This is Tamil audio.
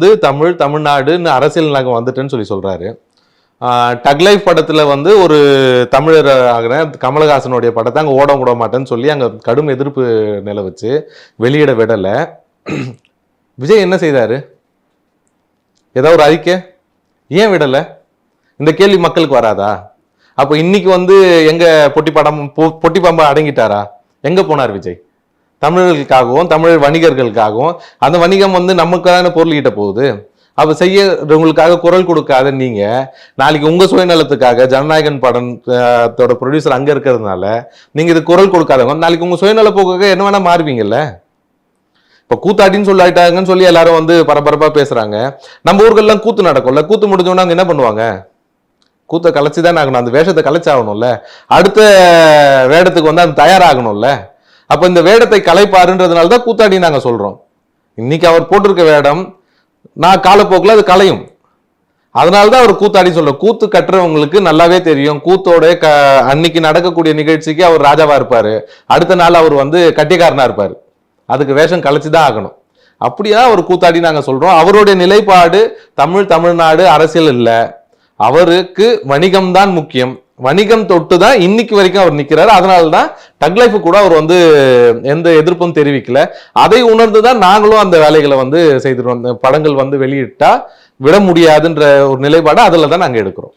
வந்து தமிழ் தமிழ்நாடுன்னு அரசியல் நாங்கள் வந்துட்டேன்னு சொல்லி சொல்கிறாரு டக்லைஃப் படத்தில் வந்து ஒரு தமிழர் ஆகிற கமலஹாசனுடைய படத்தை அங்கே ஓட விட மாட்டேன்னு சொல்லி அங்கே கடும் எதிர்ப்பு நிலவுச்சு. வெளியிட விடலை. விஜய் என்ன செய்தாரு? ஏதாவது ஒரு அறிக்கை? ஏன் விடலை? இந்த கேள்வி மக்களுக்கு வராதா? அப்போ இன்னைக்கு வந்து எங்கே பொட்டி படம் பொ- பொட்டி பாம்பா அடங்கிட்டாரா? எங்கே போனார் விஜய்? தமிழர்களுக்காகவும் தமிழ் வணிகர்களுக்காகவும் அந்த வணிகம் வந்து நமக்கான பொருள்கிட்ட போகுது. அப்ப செய்யறவங்களுக்காக குரல் கொடுக்காத நீங்க நாளைக்கு உங்க சுயநலத்துக்காக ஜனநாயகன் படத்தோட ப்ரொடியூசர் அங்க இருக்கிறதுனால நீங்க இது குரல் கொடுக்காதவங்க நாளைக்கு உங்க சுயநல போக்காக என்ன வேணா மாறுவீங்கல்ல? இப்போ கூத்தாடின்னு சொல்லிட்டாங்கன்னு சொல்லி எல்லாரும் வந்து பரபரப்பாக பேசுகிறாங்க நம்ம ஊர்கள்லாம் கூத்து நடக்கும்ல கூத்து முடிஞ்சோன்னா அங்க என்ன பண்ணுவாங்க? கூத்தை கலைச்சி தான் ஆகணும் அந்த வேஷத்தை கலைச்சாகணும்ல. அடுத்த வேடத்துக்கு வந்து அது தயாராகணும்ல. அப்ப இந்த வேடத்தை கலைப்பாருன்றதுனால தான் கூத்தாடி நாங்க சொல்றோம். இன்னைக்கு அவர் போட்டிருக்க வேடம் நான் காலப்போக்கில் அது கலையும். அதனால தான் அவர் கூத்தாடி சொல்ற கூத்து கட்டுறவங்களுக்கு நல்லாவே தெரியும். கூத்தோட க அன்னைக்கு நடக்கக்கூடிய நிகழ்ச்சிக்கு அவர் ராஜாவா இருப்பாரு. அடுத்த நாள் அவர் வந்து கட்டிக்காரனா இருப்பாரு. அதுக்கு வேஷம் கலைச்சு தான் ஆகணும். அப்படியா அவர் கூத்தாடி நாங்க சொல்றோம். அவருடைய நிலைப்பாடு தமிழ் தமிழ்நாடு அரசியல் இல்லை. அவருக்கு வணிகம் தான் முக்கியம். வணிகம் தொட்டு தான் இன்னைக்கு வரைக்கும் அவர் நிற்கிறாரு அதனால தான் டக் லைஃப் கூட அவர் வந்து எந்த எதிர்ப்பும் தெரிவிக்கல. அதை உணர்ந்து தான் நாங்களும் அந்த வேலைகளை வந்து செய்திருக்கோம் படங்கள் வந்து வெளியிட்டா விட முடியாதுன்ற ஒரு நிலைப்பாடு அதில் தான் நாங்கள் எடுக்கிறோம்.